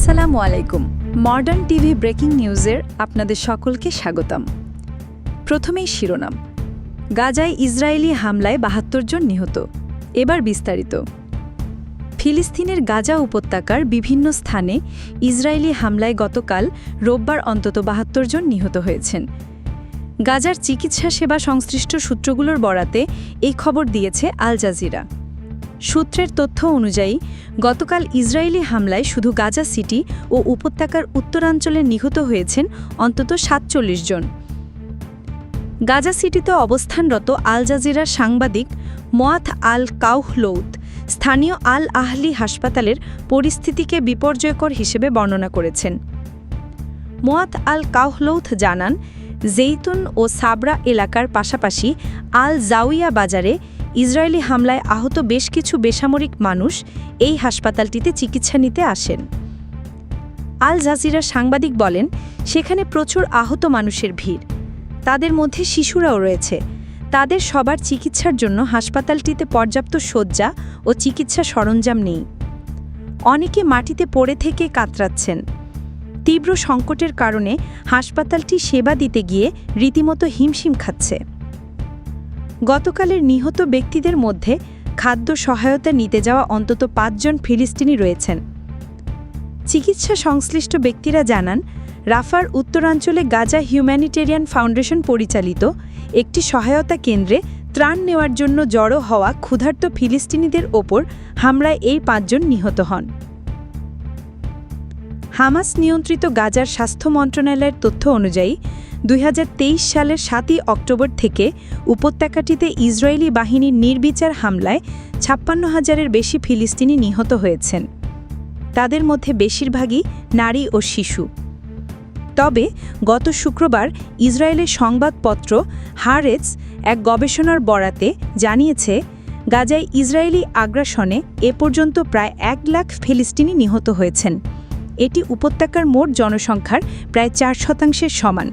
আসসালামু আলাইকুম। Modern TV breaking নিউজের আপনাদের সকলকে স্বাগতম। প্রথমেই শিরোনাম। গাজায় ইসরায়েলি হামলায় বাহাত্তর জন নিহত। এবার বিস্তারিত। ফিলিস্তিনের গাজা উপত্যকার বিভিন্ন স্থানে ইসরায়েলি হামলায় গতকাল রোববার অন্তত বাহাত্তর জন নিহত হয়েছেন। গাজার চিকিৎসা সেবা সংশ্লিষ্ট সূত্রগুলোর বরাতে এই খবর দিয়েছে আল জাজিরা। সূত্রের তথ্য অনুযায়ী, গতকাল ইসরায়েলি হামলায় শুধু গাজা সিটি ও উপত্যকার উত্তরাঞ্চলে নিহত হয়েছেন অন্তত সাতচল্লিশ জন। গাজা সিটিতে অবস্থানরত আল জাজিরার সাংবাদিক মোয়াথ আল কাউহলৌত স্থানীয় আল আহলি হাসপাতালের পরিস্থিতিকে বিপর্যয়কর হিসেবে বর্ণনা করেছেন। মোয়াত আল কাউহলৌথ জানান, জেইতুন ও সাবরা এলাকার পাশাপাশি আল জাউইয়া বাজারে ইসরায়েলি হামলায় আহত বেশ কিছু বেসামরিক মানুষ এই হাসপাতালটিতে চিকিৎসা নিতে আসেন। আল জাজিরা সাংবাদিক বলেন, সেখানে প্রচুর আহত মানুষের ভিড়। তাদের মধ্যে শিশুরাও রয়েছে। তাদের সবার চিকিৎসার জন্য হাসপাতালটিতে পর্যাপ্ত শয্যা ও চিকিৎসা সরঞ্জাম নেই। অনেকে মাটিতে পড়ে থেকে কাতরাচ্ছেন। তীব্র সংকটের কারণে হাসপাতালটি সেবা দিতে গিয়ে রীতিমতো হিমশিম খাচ্ছে। গতকালের নিহত ব্যক্তিদের মধ্যে খাদ্য সহায়তা নিতে যাওয়া অন্তত পাঁচজন ফিলিস্তিনি রয়েছেন। চিকিৎসা সংশ্লিষ্ট ব্যক্তিরা জানান, রাফার উত্তরাঞ্চলে গাজা হিউম্যানিটেরিয়ান ফাউন্ডেশন পরিচালিত একটি সহায়তা কেন্দ্রে ত্রাণ নেওয়ার জন্য জড়ো হওয়া ক্ষুধার্ত ফিলিস্তিনিদের ওপর হামলায় এই পাঁচজন নিহত হন। হামাস নিয়ন্ত্রিত গাজার স্বাস্থ্য মন্ত্রণালয়ের তথ্য অনুযায়ী দুই হাজার তেইশ সালের সাতই অক্টোবর থেকে উপত্যকাটিতে ইসরায়েলি বাহিনীর নির্বিচার হামলায় ছাপ্পান্ন হাজারের বেশি ফিলিস্তিনি নিহত হয়েছেন। তাদের মধ্যে বেশিরভাগই নারী ও শিশু। তবে গত শুক্রবার ইসরায়েলের সংবাদপত্র হারেজ এক গবেষণার বরাতে জানিয়েছে, গাজায় ইসরায়েলি আগ্রাসনে এ পর্যন্ত প্রায় এক লাখ ফিলিস্তিনি নিহত হয়েছেন। এটি উপত্যকার মোট জনসংখ্যার প্রায় চার শতাংশের সমান।